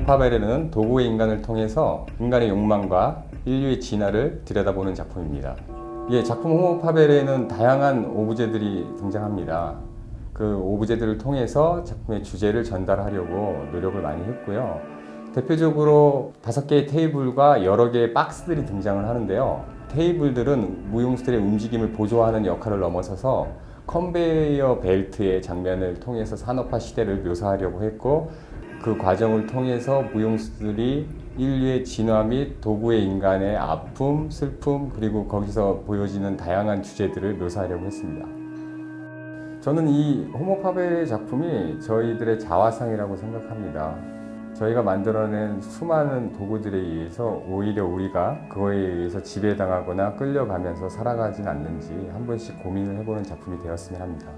호모파베르는 도구의 인간을 통해서 인간의 욕망과 인류의 진화를 들여다보는 작품입니다. 예, 작품 호모파베르에는 다양한 오브제들이 등장합니다. 그 오브제들을 통해서 작품의 주제를 전달하려고 노력을 많이 했고요. 대표적으로 다섯 개의 테이블과 여러 개의 박스들이 등장을 하는데요. 테이블들은 무용수들의 움직임을 보조하는 역할을 넘어서서 컨베이어 벨트의 장면을 통해서 산업화 시대를 묘사하려고 했고 그 과정을 통해서 무용수들이 인류의 진화 및 도구의 인간의 아픔, 슬픔 그리고 거기서 보여지는 다양한 주제들을 묘사하려고 했습니다. 저는 이 호모파베의 작품이 저희들의 자화상이라고 생각합니다. 저희가 만들어낸 수많은 도구들에 의해서 오히려 우리가 그거에 의해서 지배당하거나 끌려가면서 살아가진 않는지 한 번씩 고민을 해보는 작품이 되었으면 합니다.